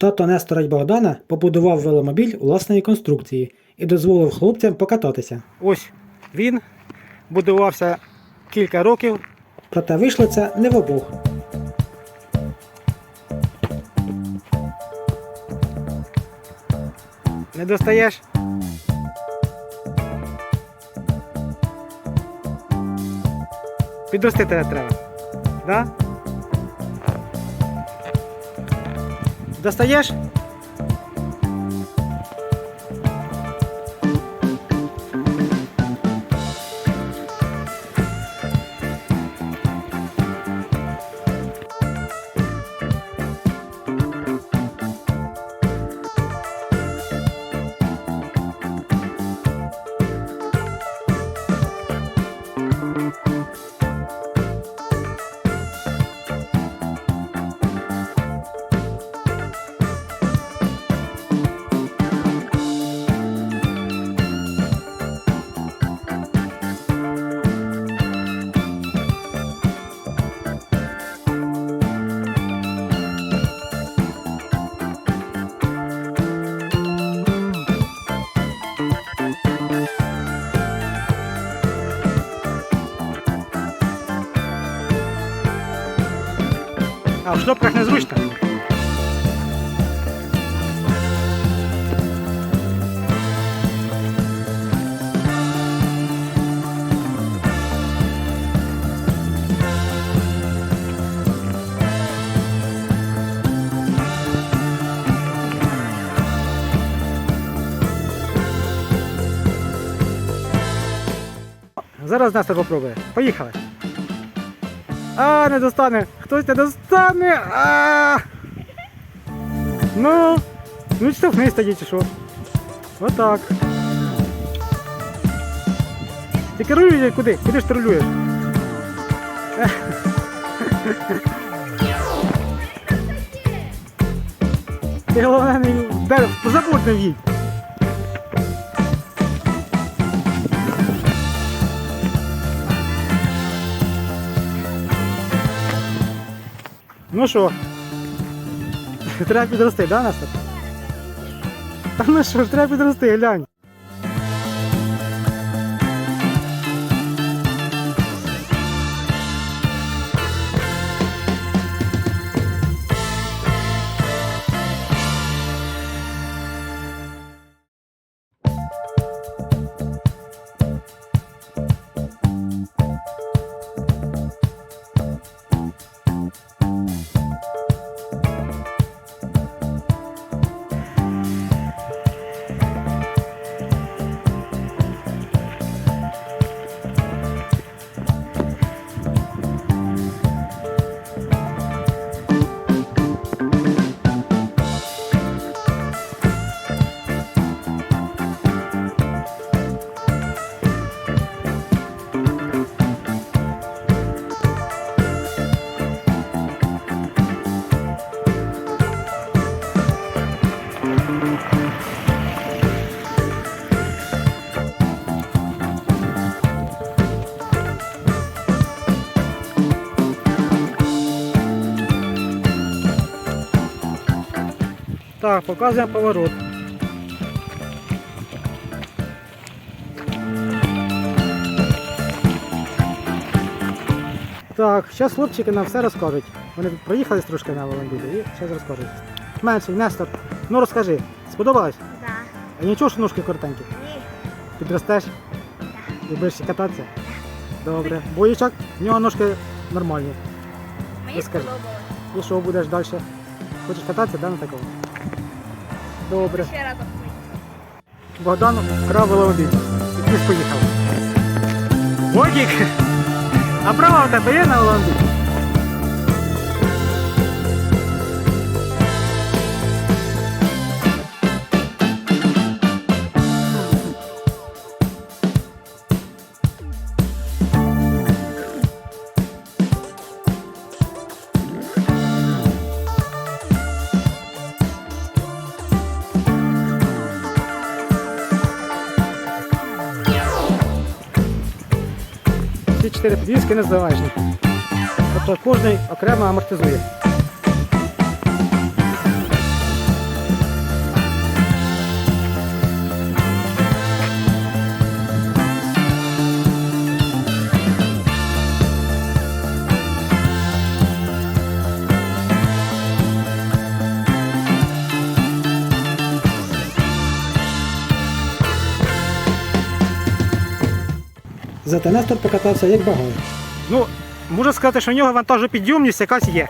Тато Нестора й Богдана побудував веломобіль власної конструкції і дозволив хлопцям покататися. Ось він будувався кілька років, проте вийшло це не в обох. Не достаєш? Підрости тебе треба. Да? Достаєш? А в шльопках незручно. Зараз Нестор попробує. Поїхали. А, не достане. Хтось не достане. А! Ну, ну штовхнись тоді чи що. Отак. Ти керуєш куди? Куди ж ти рулюєш? Ти головне не де, позабудь не їдь. Ну що? Треба підрости, да, Настя? Та ну що ж, треба підрости, глянь. Так, показуємо поворот. Так, зараз хлопчики нам все розкажуть. Вони проїхались трошки на Володілі і зараз розкажуть. Менший, Нестор, ну розкажи, сподобалось? Да. А нічого, що ножки коротенькі? Ні. Підростеш? І будеш ще кататися? Добре. Боїчок, в нього ножки нормальні. Мені Розкажи. сподобалось. І що будеш далі? Хочеш кататися, да, на такому? Добре. Ще разок. Богдан вкрав велосипед. І ти поїхав. Водік! А права у тебе є на велосипеді? Всі чотири підвіски незалежні. Тобто кожний окремо амортизує. Зате Нестор покатався як багато. Ну, можу сказати, що в нього вантажопідйомність якась є.